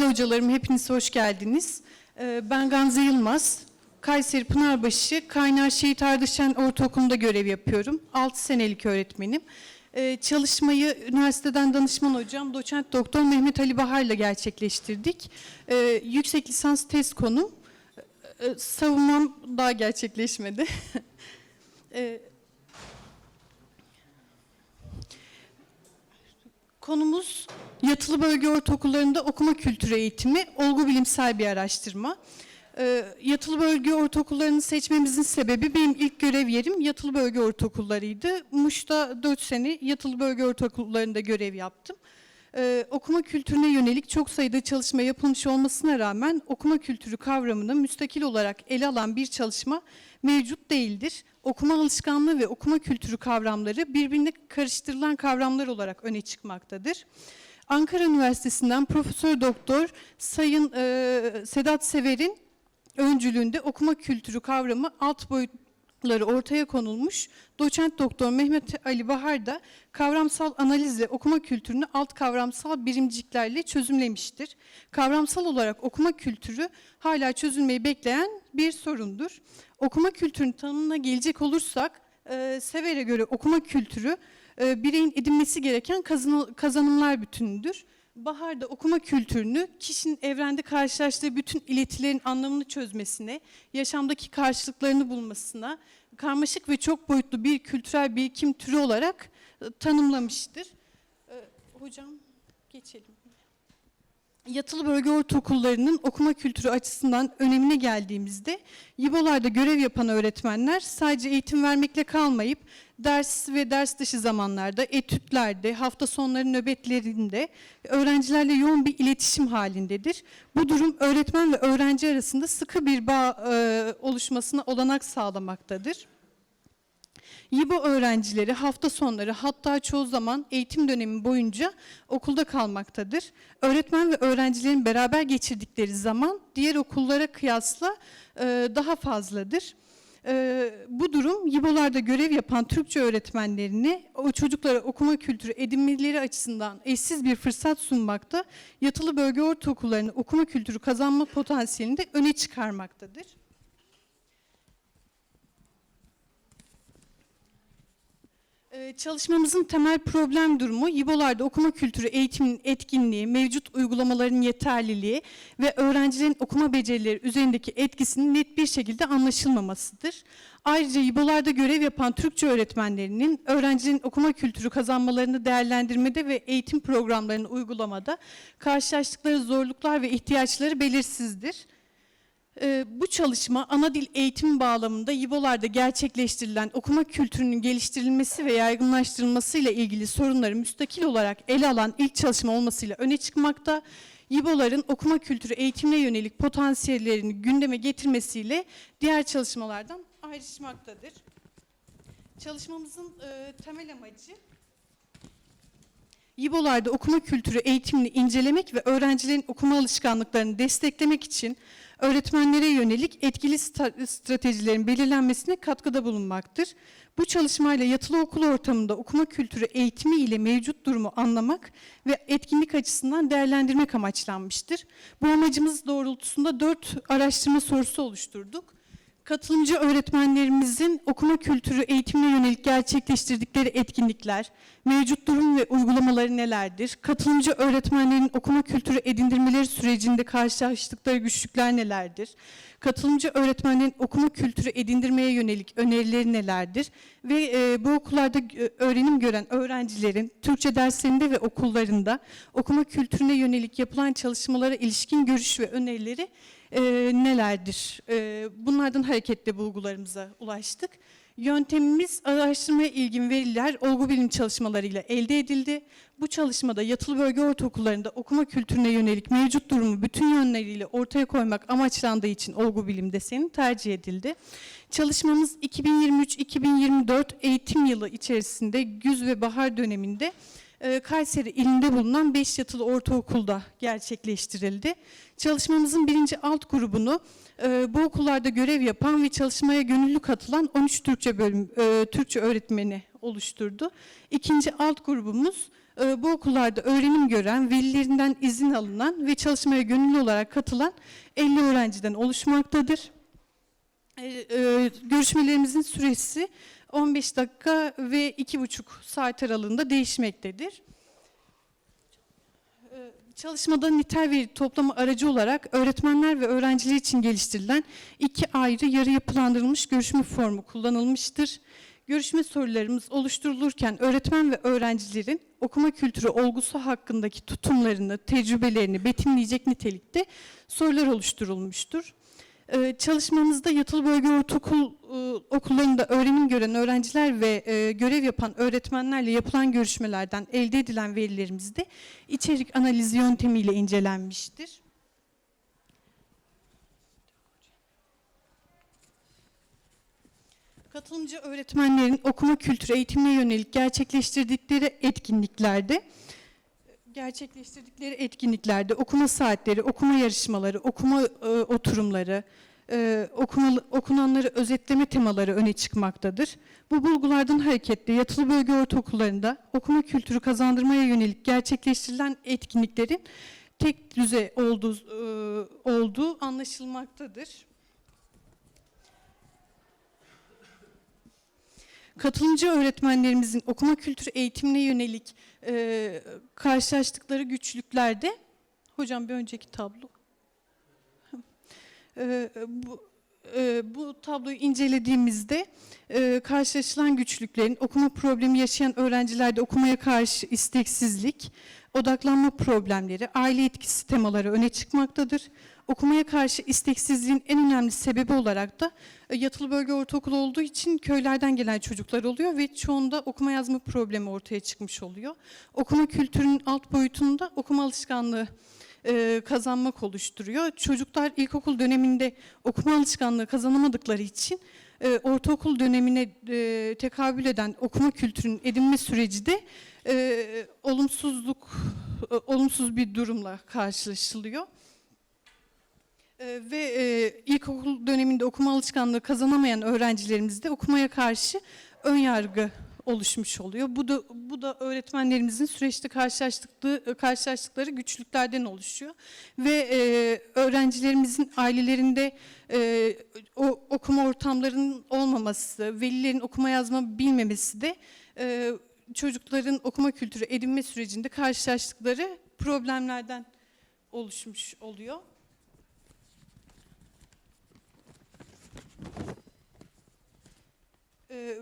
Kıymetli hocalarım, hepiniz hoş geldiniz. Ee, Ben Gamze Yılmaz, Kayseri Pınarbaşı Kaynar Şehit Ardışen Ortaokulu'nda görev yapıyorum. 6 senelik öğretmenim. Ee, Çalışmayı üniversiteden danışman hocam, doçent doktor Mehmet Ali Bahar'la gerçekleştirdik. Ee, Yüksek lisans tez konum, savunmam daha gerçekleşmedi. Konumuz yatılı bölge ortaokullarında okuma kültürü eğitimi, olgu bilimsel bir araştırma. Ee, yatılı bölge ortaokullarını seçmemizin sebebi benim ilk görev yerim yatılı bölge ortaokullarıydı. Muş'ta 4 sene yatılı bölge ortaokullarında görev yaptım. Ee, okuma kültürüne yönelik çok sayıda çalışma yapılmış olmasına rağmen okuma kültürü kavramını müstakil olarak ele alan bir çalışma mevcut değildir. Okuma alışkanlığı ve okuma kültürü kavramları birbirine karıştırılan kavramlar olarak öne çıkmaktadır. Ankara Üniversitesi'nden Profesör Doktor Sayın e, Sedat Sever'in öncülüğünde okuma kültürü kavramı alt boyutları ortaya konulmuş. Doçent Doktor Mehmet Ali Bahar da kavramsal analizle okuma kültürünü alt kavramsal birimciklerle çözümlemiştir. Kavramsal olarak okuma kültürü hala çözülmeyi bekleyen bir sorundur. Okuma kültürünün tanımına gelecek olursak, e, Sever'e göre okuma kültürü e, bireyin edinmesi gereken kazanı- kazanımlar bütünüdür. Bahar da okuma kültürünü kişinin evrende karşılaştığı bütün iletilerin anlamını çözmesine, yaşamdaki karşılıklarını bulmasına, karmaşık ve çok boyutlu bir kültürel birikim türü olarak e, tanımlamıştır. E, hocam geçelim. Yatılı bölge ortaokullarının okuma kültürü açısından önemine geldiğimizde YİBO'larda görev yapan öğretmenler sadece eğitim vermekle kalmayıp ders ve ders dışı zamanlarda, etütlerde, hafta sonları nöbetlerinde öğrencilerle yoğun bir iletişim halindedir. Bu durum öğretmen ve öğrenci arasında sıkı bir bağ e, oluşmasına olanak sağlamaktadır. YİBO öğrencileri hafta sonları hatta çoğu zaman eğitim dönemi boyunca okulda kalmaktadır. Öğretmen ve öğrencilerin beraber geçirdikleri zaman diğer okullara kıyasla e, daha fazladır. E, bu durum YİBO'larda görev yapan Türkçe öğretmenlerini o çocuklara okuma kültürü edinmeleri açısından eşsiz bir fırsat sunmakta, yatılı bölge ortaokullarının okuma kültürü kazanma potansiyelini de öne çıkarmaktadır. Ee, Çalışmamızın temel problem durumu YİBO'larda okuma kültürü eğitiminin etkinliği, mevcut uygulamaların yeterliliği ve öğrencilerin okuma becerileri üzerindeki etkisinin net bir şekilde anlaşılmamasıdır. Ayrıca YİBO'larda görev yapan Türkçe öğretmenlerinin öğrencilerin okuma kültürü kazanmalarını değerlendirmede ve eğitim programlarını uygulamada karşılaştıkları zorluklar ve ihtiyaçları belirsizdir. Ee, Bu çalışma ana dil eğitimi bağlamında YİBO'larda gerçekleştirilen okuma kültürünün geliştirilmesi ve yaygınlaştırılmasıyla ilgili sorunları müstakil olarak ele alan ilk çalışma olmasıyla öne çıkmakta. YİBO'ların okuma kültürü eğitimine yönelik potansiyellerini gündeme getirmesiyle diğer çalışmalardan ayrışmaktadır. Çalışmamızın e, temel amacı YİBO'larda okuma kültürü eğitimini incelemek ve öğrencilerin okuma alışkanlıklarını desteklemek için öğretmenlere yönelik etkili stratejilerin belirlenmesine katkıda bulunmaktır. Bu çalışmayla yatılı okul ortamında okuma kültürü eğitimi ile mevcut durumu anlamak ve etkinlik açısından değerlendirmek amaçlanmıştır. Bu amacımız doğrultusunda dört araştırma sorusu oluşturduk. Katılımcı öğretmenlerimizin okuma kültürü eğitimine yönelik gerçekleştirdikleri etkinlikler, mevcut durum ve uygulamaları nelerdir? Katılımcı öğretmenlerin okuma kültürü edindirmeleri sürecinde karşılaştıkları güçlükler nelerdir? Katılımcı öğretmenlerin okuma kültürü edindirmeye yönelik önerileri nelerdir? Ve e, bu okullarda öğrenim gören öğrencilerin Türkçe derslerinde ve okullarında okuma kültürüne yönelik yapılan çalışmalara ilişkin görüş ve önerileri e, nelerdir? E, bunlardan hareketle bulgularımıza ulaştık. Yöntemimiz araştırmaya ilgin veriler olgu bilim çalışmalarıyla elde edildi. Bu çalışmada yatılı bölge ortaokullarında okuma kültürüne yönelik mevcut durumu bütün yönleriyle ortaya koymak amaçlandığı için olgu bilim deseni tercih edildi. Çalışmamız 2023-2024 eğitim yılı içerisinde güz ve bahar döneminde Kayseri ilinde bulunan 5 yatılı ortaokulda gerçekleştirildi. Çalışmamızın birinci alt grubunu e, bu okullarda görev yapan ve çalışmaya gönüllü katılan 13 Türkçe bölüm e, Türkçe öğretmeni oluşturdu. İkinci alt grubumuz e, bu okullarda öğrenim gören, velilerinden izin alınan ve çalışmaya gönüllü olarak katılan 50 öğrenciden oluşmaktadır. Görüşmelerimizin süresi 15 dakika ve 2,5 saat aralığında değişmektedir. E, Çalışmada nitel veri toplama aracı olarak öğretmenler ve öğrenciler için geliştirilen iki ayrı yarı yapılandırılmış görüşme formu kullanılmıştır. Görüşme sorularımız oluşturulurken öğretmen ve öğrencilerin okuma kültürü olgusu hakkındaki tutumlarını, tecrübelerini betimleyecek nitelikte sorular oluşturulmuştur. Ee, Çalışmamızda yatılı bölge ortaokul e, okullarında öğrenim gören öğrenciler ve e, görev yapan öğretmenlerle yapılan görüşmelerden elde edilen verilerimiz de içerik analizi yöntemiyle incelenmiştir. Katılımcı öğretmenlerin okuma kültürü eğitimine yönelik gerçekleştirdikleri etkinliklerde gerçekleştirdikleri etkinliklerde okuma saatleri, okuma yarışmaları, okuma e, oturumları, e, okumalı- okunanları özetleme temaları öne çıkmaktadır. Bu bulgulardan hareketle yatılı bölge ortaokullarında okuma kültürü kazandırmaya yönelik gerçekleştirilen etkinliklerin tek düze olduğu, e, olduğu anlaşılmaktadır. Katılımcı öğretmenlerimizin okuma kültürü eğitimine yönelik e, karşılaştıkları güçlüklerde, hocam bir önceki tablo. E, bu, e, bu tabloyu incelediğimizde e, karşılaşılan güçlüklerin okuma problemi yaşayan öğrencilerde okumaya karşı isteksizlik, odaklanma problemleri, aile etkisi temaları öne çıkmaktadır. Okumaya karşı isteksizliğin en önemli sebebi olarak da e, yatılı bölge ortaokulu olduğu için köylerden gelen çocuklar oluyor ve çoğunda okuma yazma problemi ortaya çıkmış oluyor. Okuma kültürünün alt boyutunda okuma alışkanlığı e, kazanmak oluşturuyor. Çocuklar ilkokul döneminde okuma alışkanlığı kazanamadıkları için e, ortaokul dönemine e, tekabül eden okuma kültürünün edinme süreci de olumsuzluk, olumsuz bir durumla karşılaşılıyor. Ee, ve e, ilkokul döneminde okuma alışkanlığı kazanamayan öğrencilerimizde okumaya karşı ön yargı oluşmuş oluyor. Bu da bu da öğretmenlerimizin süreçte karşılaştıkları karşılaştıkları güçlüklerden oluşuyor ve e, öğrencilerimizin ailelerinde e, o okuma ortamlarının olmaması, velilerin okuma yazma bilmemesi de e, çocukların okuma kültürü edinme sürecinde karşılaştıkları problemlerden oluşmuş oluyor. Ee,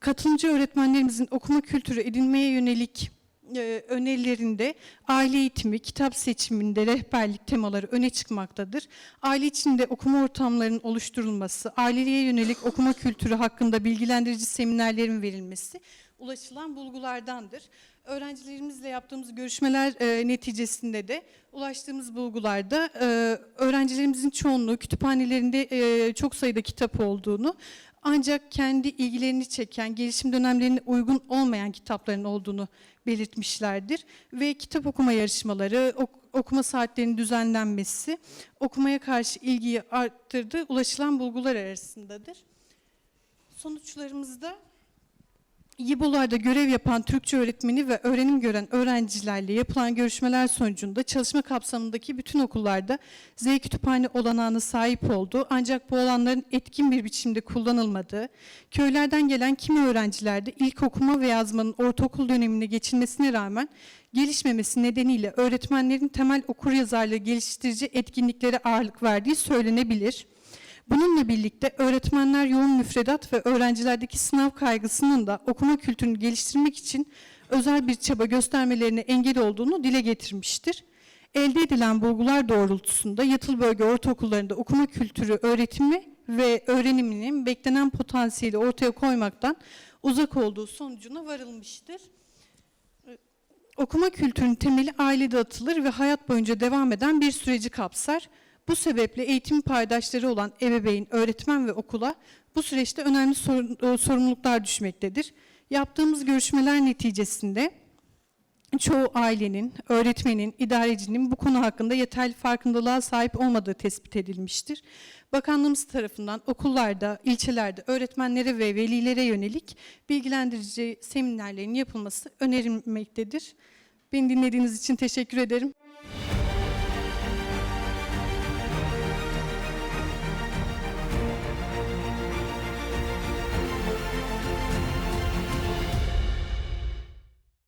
katılımcı öğretmenlerimizin okuma kültürü edinmeye yönelik e, önerilerinde aile eğitimi, kitap seçiminde rehberlik temaları öne çıkmaktadır. Aile içinde okuma ortamlarının oluşturulması, aileye yönelik okuma kültürü hakkında bilgilendirici seminerlerin verilmesi ulaşılan bulgulardandır. Öğrencilerimizle yaptığımız görüşmeler e, neticesinde de ulaştığımız bulgularda e, öğrencilerimizin çoğunluğu kütüphanelerinde e, çok sayıda kitap olduğunu ancak kendi ilgilerini çeken, gelişim dönemlerine uygun olmayan kitapların olduğunu belirtmişlerdir. Ve kitap okuma yarışmaları, ok- okuma saatlerinin düzenlenmesi, okumaya karşı ilgiyi arttırdığı ulaşılan bulgular arasındadır. Sonuçlarımızda İBO'larda görev yapan Türkçe öğretmeni ve öğrenim gören öğrencilerle yapılan görüşmeler sonucunda çalışma kapsamındaki bütün okullarda Z kütüphane olanağına sahip olduğu ancak bu alanların etkin bir biçimde kullanılmadığı, köylerden gelen kimi öğrencilerde ilk okuma ve yazmanın ortaokul dönemine geçilmesine rağmen gelişmemesi nedeniyle öğretmenlerin temel okuryazarlığı geliştirici etkinliklere ağırlık verdiği söylenebilir. Bununla birlikte öğretmenler yoğun müfredat ve öğrencilerdeki sınav kaygısının da okuma kültürünü geliştirmek için özel bir çaba göstermelerine engel olduğunu dile getirmiştir. Elde edilen bulgular doğrultusunda yatılı bölge ortaokullarında okuma kültürü öğretimi ve öğreniminin beklenen potansiyeli ortaya koymaktan uzak olduğu sonucuna varılmıştır. Okuma kültürünün temeli ailede atılır ve hayat boyunca devam eden bir süreci kapsar. Bu sebeple eğitim paydaşları olan ebeveyn, öğretmen ve okula bu süreçte önemli e, sorumluluklar düşmektedir. Yaptığımız görüşmeler neticesinde çoğu ailenin, öğretmenin, idarecinin bu konu hakkında yeterli farkındalığa sahip olmadığı tespit edilmiştir. Bakanlığımız tarafından okullarda, ilçelerde öğretmenlere ve velilere yönelik bilgilendirici seminerlerin yapılması önerilmektedir. Beni dinlediğiniz için teşekkür ederim.